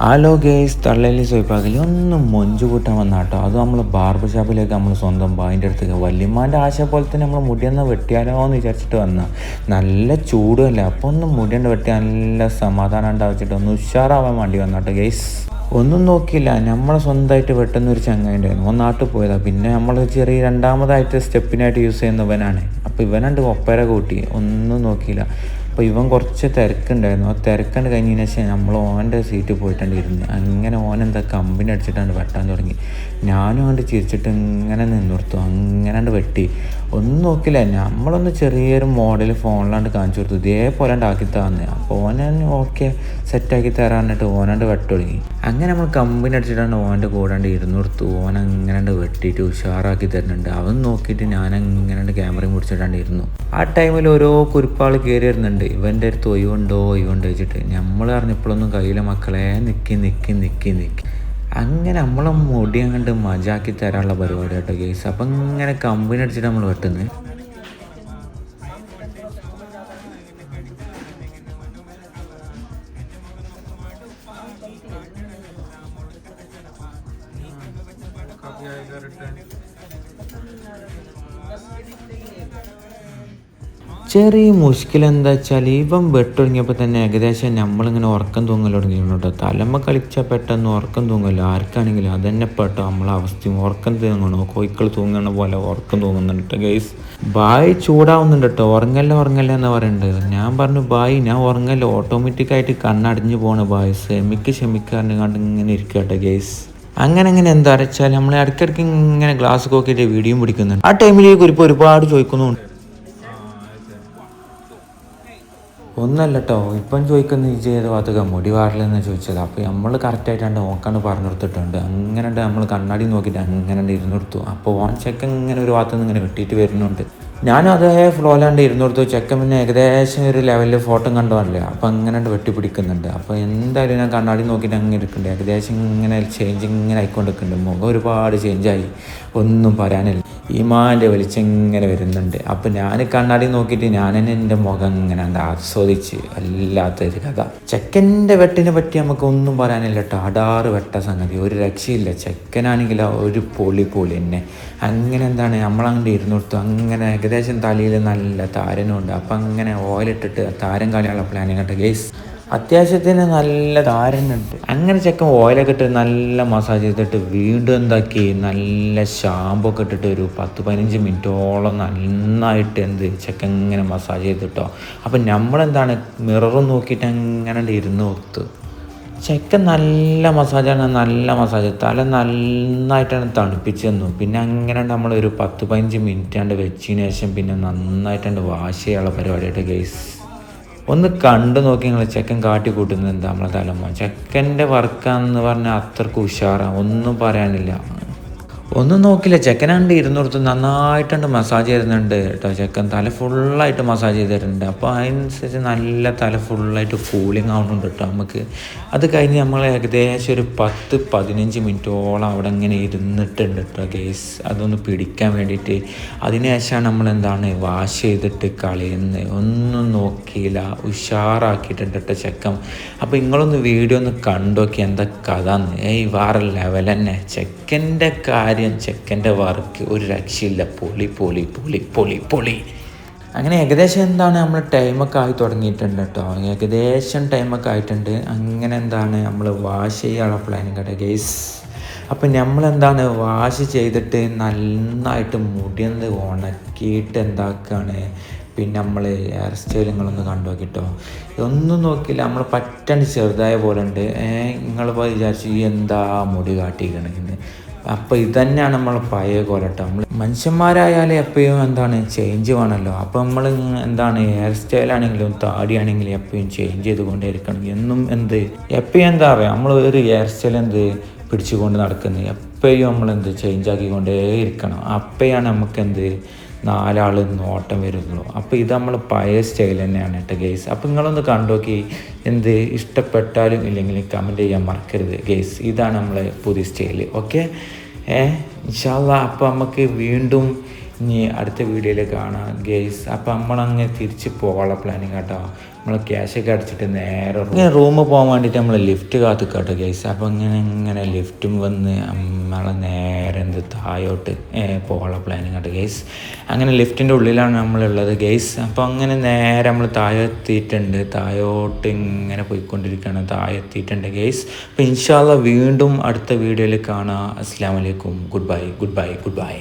Hello guys തള്ളലി സോയിപ്പാക്കൽ ഒന്ന് മൊഞ്ചു കൂട്ടാൻ വന്ന കേട്ടോ അത് നമ്മൾ ബാർബർ ഷോപ്പിലേക്ക് നമ്മൾ സ്വന്തം ബായിന്റെ അടുത്തേക്ക് വല്യമ്മാന്റെ ആശ പോലെ തന്നെ നമ്മൾ മുടിയൊന്ന് വെട്ടിയാലോ എന്ന് വിചാരിച്ചിട്ട് വന്ന. നല്ല ചൂടുമല്ലേ അപ്പോൾ ഒന്ന് മുടിയുണ്ട് വെട്ടി നല്ല സമാധാനം ഉണ്ടാവിച്ചിട്ട് ഒന്ന് ഉഷാറാവാൻ വേണ്ടി വന്നാട്ടോ ഗേസ്. ഒന്നും നോക്കിയില്ല നമ്മളെ സ്വന്തമായിട്ട് വെട്ടുന്ന ഒരു ചങ്ങായിണ്ടായിരുന്നു ഒന്ന് നാട്ടിൽ പോയതാണ് പിന്നെ നമ്മൾ ചെറിയ രണ്ടാമതായിട്ട് സ്റ്റെപ്പിനായിട്ട് യൂസ് ചെയ്യുന്നവനാണ് അപ്പോൾ ഇവനുണ്ട് ഒപ്പര കൂട്ടി. ഒന്നും നോക്കിയില്ല. അപ്പോൾ ഇവൻ കുറച്ച് തിരക്കുണ്ടായിരുന്നു. ആ തിരക്കണ്ട് കഴിഞ്ഞതിന് ശേഷം നമ്മൾ ഓന്റെ സീറ്റിൽ പോയിട്ടാണ് ഇരുന്ന്. അങ്ങനെ ഓൻ എന്താ കമ്പനി അടിച്ചിട്ടാണ് വെട്ടാൻ തുടങ്ങി. ഞാനും അങ്ങോട്ട് ചിരിച്ചിട്ട് ഇങ്ങനെ നിന്നിർത്തു അങ്ങനെ വെട്ടി. ഒന്നും നോക്കില്ല. നമ്മളൊന്ന് ചെറിയൊരു മോഡൽ ഫോണിലാണ്ട് കാണിച്ചു കൊടുത്തു. ഇതേപോലെ ആക്കി തന്നെ. അപ്പോൾ ഓനെ ഓക്കെ സെറ്റാക്കി തരാന്നിട്ട് ഓനാണ്ട് വെട്ട് തുടങ്ങി. അങ്ങനെ നമ്മൾ കമ്പനി അടിച്ചിട്ടാണ് ഓന്റെ കൂടാണ്ട് ഇരുന്ന് കൊടുത്തു. ഓൻ അങ്ങനെ വെട്ടിയിട്ട് ഉഷാറാക്കി തരുന്നുണ്ട്. അവൻ നോക്കിയിട്ട് ഞാൻ അങ്ങനെ ക്യാമറയും പിടിച്ചിട്ടാണ്ട് ഇരുന്നു. ആ ടൈമിൽ ഓരോ കുരുപ്പാൾ കയറി വരുന്നുണ്ട്. ഇവന്റെ അടുത്ത് ഒഴിവുണ്ടോ? ഒഴിവുണ്ടോ വെച്ചിട്ട് നമ്മൾ അറിഞ്ഞപ്പോഴൊന്നും കയ്യിലെ മക്കളെ. നിൽക്കി നിൽക്കി നിൽക്കി നിൽക്കി അങ്ങനെ നമ്മളെ മുടി അങ്ങോട്ട് മജാക്കി തരാനുള്ള പരിപാടി കേട്ടോ കേസ് അപ്പം ഇങ്ങനെ കമ്പനി അടിച്ചിട്ട് നമ്മൾ വെട്ടുന്നത് ചെറിയ മുഷ്കിൽ എന്താ വെച്ചാൽ ഇവൻ വെട്ടൊടുങ്ങിയപ്പോൾ തന്നെ ഏകദേശം നമ്മളിങ്ങനെ ഉറക്കം തൂങ്ങൽ തുടങ്ങിയിരുന്നു തലമ്മ കളിച്ചാൽ പെട്ടെന്ന് ഉറക്കം തൂങ്ങല്ലോ ആർക്കാണെങ്കിലും അതന്നെ പെട്ടോ. നമ്മളെ അവസ്ഥയും ഉറക്കം തൂങ്ങണോ? കോയിക്കൾ തൂങ്ങണ പോലെ ഉറക്കം തൂങ്ങുന്നുണ്ട് ഗൈസ് ബായ് ചൂടാവുന്നുണ്ട് കേട്ടോ. ഉറങ്ങല്ല ഉറങ്ങല്ല എന്ന് പറയുന്നുണ്ട് ഞാൻ പറഞ്ഞു ബായ് ഞാൻ ഉറങ്ങല്ല. ഓട്ടോമാറ്റിക്കായിട്ട് കണ്ണടഞ്ഞു പോണ ബായ്. ക്ഷമിക്ക് ക്ഷമിക്കാറിന് കണ്ട് ഇങ്ങനെ ഇരിക്കുക കേട്ടോ ഗൈസ് അങ്ങനെ അങ്ങനെ എന്താ വെച്ചാൽ നമ്മൾ ഇടയ്ക്കിടയ്ക്ക് ഇങ്ങനെ ഗ്ലാസ് കോക്കിയിട്ട് വീഡിയോ പിടിക്കുന്നുണ്ട്. ആ ടൈമിലേക്ക് ഒരുപാട് ചോദിക്കുന്നുണ്ട്. ഒന്നല്ല കേട്ടോ ഇപ്പം ചോദിക്കുന്ന ഈ ചെയ്ത ഭാഗത്തൊക്കെ മുടി വാറില്ലെന്ന് ചോദിച്ചത്. അപ്പോൾ നമ്മൾ കറക്റ്റായിട്ടാണ്ട് ഓക്കാണ്ട് പറഞ്ഞു കൊടുത്തിട്ടുണ്ട്. അങ്ങനെ നമ്മൾ കണ്ണാടി നോക്കിയിട്ട് അങ്ങനെ ഇരുന്നെടുത്തു അപ്പോൾ ഓൺ ചെക്ക് ഇങ്ങനെ ഒരു ഭാഗത്ത് ഇങ്ങനെ വെട്ടിയിട്ട് വരുന്നുണ്ട്. ഞാനും അതേ ഫ്ലോയിലാണ്ട് ഇരുന്നെടുത്തു. ചെക്കൻ പിന്നെ ഏകദേശം ഒരു ലെവലിൽ ഫോട്ടോ കണ്ടുവല്ലേ അപ്പോൾ അങ്ങനെ വെട്ടിപ്പിടിക്കുന്നുണ്ട്. അപ്പോൾ എന്തായാലും ഞാൻ കണ്ണാടി നോക്കിയിട്ട് അങ്ങനെ ഇരിക്കുന്നുണ്ട് ഏകദേശം ഇങ്ങനെ ചേഞ്ച് ഇങ്ങനെ ആയിക്കൊണ്ടിരിക്കുന്നുണ്ട് മുഖം ഒരുപാട് ചേഞ്ചായി ഒന്നും പറയാനില്ല. ഈ മാന്റെ വെളിച്ചം ഇങ്ങനെ വരുന്നുണ്ട്. അപ്പോൾ ഞാൻ കണ്ണാടി നോക്കിയിട്ട് ഞാൻ തന്നെ എന്റെ മുഖം ഇങ്ങനെ എന്താ ആസ്വദിച്ച്. അല്ലാത്തൊരു കഥ. ചെക്കന്റെ വെട്ടിനെ പറ്റി നമുക്ക് ഒന്നും പറയാനില്ല കേട്ടോ അടാറ് വെട്ട സംഗതി. ഒരു രക്ഷയില്ല. ചെക്കനാണെങ്കിൽ ഒരു പൊളി പൊളി തന്നെ. അങ്ങനെ എന്താണ്? നമ്മളങ്ങോട്ട് ഇരുന്നിടത്തും. അങ്ങനെ ഏകദേശം തലയിൽ നല്ല താരനുണ്ട്. അപ്പം അങ്ങനെ ഓയിലിട്ടിട്ട് താരം കളിയുള്ള പ്ലാനിങ് കേട്ടോ ഗേസ് അത്യാവശ്യത്തിന് നല്ല താരനുണ്ട്. അങ്ങനെ ചെക്കൻ ഓയിലൊക്കെ ഇട്ട് നല്ല മസാജ് ചെയ്തിട്ട് വീണ്ടും എന്താക്കി? നല്ല ഷാമ്പു ഒക്കെ ഇട്ടിട്ട് ഒരു പത്ത് പതിനഞ്ച് മിനിറ്റോളം നന്നായിട്ട് എന്ത് ചെക്കൻ ഇങ്ങനെ മസാജ് ചെയ്തിട്ടോ. അപ്പം നമ്മളെന്താണ്? മിററും നോക്കിയിട്ട് അങ്ങനെ ഇരുന്ന് കൊടുത്തു ചെക്കൻ നല്ല മസാജാണ് നല്ല മസാജ്. തല നന്നായിട്ടാണ് തണുപ്പിച്ച് തന്നു പിന്നെ അങ്ങനെ നമ്മൾ ഒരു പത്ത് പതിനഞ്ച് മിനിറ്റ് ആണ്ട് വെച്ചതിന് ശേഷം പിന്നെ നന്നായിട്ടാണ്ട് വാഷ് ചെയ്യാനുള്ള പരിപാടിയായിട്ട് ഗൈസ്. ഒന്ന് കണ്ടു നോക്കി നിങ്ങൾ ചെക്കൻ കാട്ടി കൂട്ടുന്നത് എന്താ നമ്മളെ തലമ്മ ചെക്കന്റെ വർക്കാന്ന് പറഞ്ഞാൽ അത്രയ്ക്ക് ഉഷാറാണ് ഒന്നും പറയാനില്ല. ഒന്നും നോക്കില്ല. ചെക്കനാണ്ട് ഇരുന്നോടത്ത് നന്നായിട്ടുണ്ട് മസാജ് ചെയ്യുന്നുണ്ട് കേട്ടോ. ചെക്കൻ തല ഫുള്ളായിട്ട് മസാജ് ചെയ്ത് തരുന്നുണ്ട് അപ്പോൾ അതിനനുസരിച്ച് നല്ല തല ഫുള്ളായിട്ട് കൂളിങ് ആവുന്നുണ്ട് കേട്ടോ നമുക്ക്. അത് കഴിഞ്ഞ് നമ്മൾ ഏകദേശം ഒരു പത്ത് പതിനഞ്ച് മിനിറ്റോളം അവിടെ ഇങ്ങനെ ഇരുന്നിട്ടുണ്ട് കേട്ടോ ഗേസ് അതൊന്ന് പിടിക്കാൻ വേണ്ടിയിട്ട്. അതിനുശേഷമാണ് നമ്മൾ എന്താണ് വാഷ് ചെയ്തിട്ട് കളയുന്നത്. ഒന്നും നോക്കിയില്ല. ഉഷാറാക്കിയിട്ടുണ്ട് കേട്ടോ ചെക്കൻ. അപ്പോൾ നിങ്ങളൊന്ന് വീഡിയോ ഒന്ന് കണ്ടോക്കി എന്താ കഥ ഏയ് വേറെ ലെവൽ തന്നെ. ചെക്കന്റെ കാര്യം ചെക്കന്റെ വർക്ക് ഒരു രക്ഷയില്ല. പൊളി പൊളി പൊളി പൊളി പൊളി. അങ്ങനെ ഏകദേശം എന്താണ് നമ്മൾ ടൈമൊക്കെ ആയി തുടങ്ങിയിട്ടുണ്ട് കേട്ടോ ഏകദേശം ടൈമൊക്കെ ആയിട്ടുണ്ട്. അങ്ങനെ എന്താണ് നമ്മൾ വാഷ് ചെയ്യാനുള്ള പ്ലാനിങ് കേട്ടോ ഗേസ് അപ്പം നമ്മളെന്താണ് വാഷ് ചെയ്തിട്ട് നന്നായിട്ട് മുടിയെന്ന് ഉണക്കിയിട്ട് എന്താക്കുകയാണ് പിന്നെ നമ്മൾ ഹെയർ സ്റ്റൈൽ നിങ്ങളൊന്ന് കണ്ടു നോക്കിട്ടോ ഒന്നും നോക്കില്ല നമ്മൾ പറ്റണ്ട് ചെറുതായ പോലെ ഉണ്ട്. നിങ്ങൾ വിചാരിച്ചു എന്താ മുടി കാട്ടിക്കണമെന്ന് അപ്പോൾ ഇതന്നെയാണ് നമ്മൾ പഴയ കോലട്ടോ നമ്മൾ മനുഷ്യന്മാരായാലും എപ്പോഴും എന്താണ് ചേഞ്ച് വേണമല്ലോ അപ്പോൾ നമ്മൾ എന്താണ് ഹെയർ സ്റ്റൈലാണെങ്കിലും താടിയാണെങ്കിലും എപ്പോഴും ചേഞ്ച് ചെയ്തുകൊണ്ടേയിരിക്കണം. എന്നും എന്ത് എപ്പോഴും എന്താ പറയുക നമ്മൾ ഒരു ഹെയർ സ്റ്റൈൽ എന്ത് പിടിച്ചുകൊണ്ട് നടക്കുന്നത് എപ്പോഴും നമ്മൾ എന്ത് ചേഞ്ച് ആക്കിക്കൊണ്ടേ ഇരിക്കണം അപ്പോഴാണ് നമുക്ക് എന്ത് നാലാൾ നോട്ടം വരുന്നുള്ളൂ അപ്പോൾ ഇത് നമ്മൾ പഴയ സ്റ്റൈൽ തന്നെയാണ് കേട്ടോ ഗെയ്സ് അപ്പോൾ നിങ്ങളൊന്ന് കണ്ടോക്കി എന്ത് ഇഷ്ടപ്പെട്ടാലും ഇല്ലെങ്കിലും കമന്റ് ചെയ്യാൻ മറക്കരുത് ഗെയ്സ് ഇതാണ് നമ്മളെ പുതിയ സ്റ്റൈൽ ഓക്കെ ഏ? ഇൻഷാല്ല അപ്പോൾ നമുക്ക് വീണ്ടും ഇനി അടുത്ത വീഡിയോയിൽ കാണാം ഗെയ്സ് അപ്പോൾ നമ്മളങ്ങ് തിരിച്ച് പോകാനുള്ള പ്ലാനിങ് കേട്ടോ നമ്മൾ ക്യാഷൊക്കെ അടിച്ചിട്ട് നേരെ റൂമ് പോകാൻ വേണ്ടിയിട്ട് നമ്മൾ ലിഫ്റ്റ് കാത്തു കേട്ടോ ഗെയ്സ് അപ്പോൾ ഇങ്ങനെ ഇങ്ങനെ ലിഫ്റ്റും വന്ന് നമ്മളെ നേരെ എന്ത് താഴോട്ട് പോകാനുള്ള പ്ലാനിങ് കേട്ടോ ഗെയ്സ് അങ്ങനെ ലിഫ്റ്റിന്റെ ഉള്ളിലാണ് നമ്മളുള്ളത് ഗെയ്സ് അപ്പോൾ അങ്ങനെ നേരെ നമ്മൾ താഴെ താഴോട്ട് ഇങ്ങനെ പോയിക്കൊണ്ടിരിക്കുകയാണ്. താഴെ എത്തിയിട്ടുണ്ട് ഗെയ്സ് അപ്പോൾ ഇൻഷാല്ല വീണ്ടും അടുത്ത വീഡിയോയിൽ കാണാം. അസ്സാം വലൈക്കും good bye good bye good bye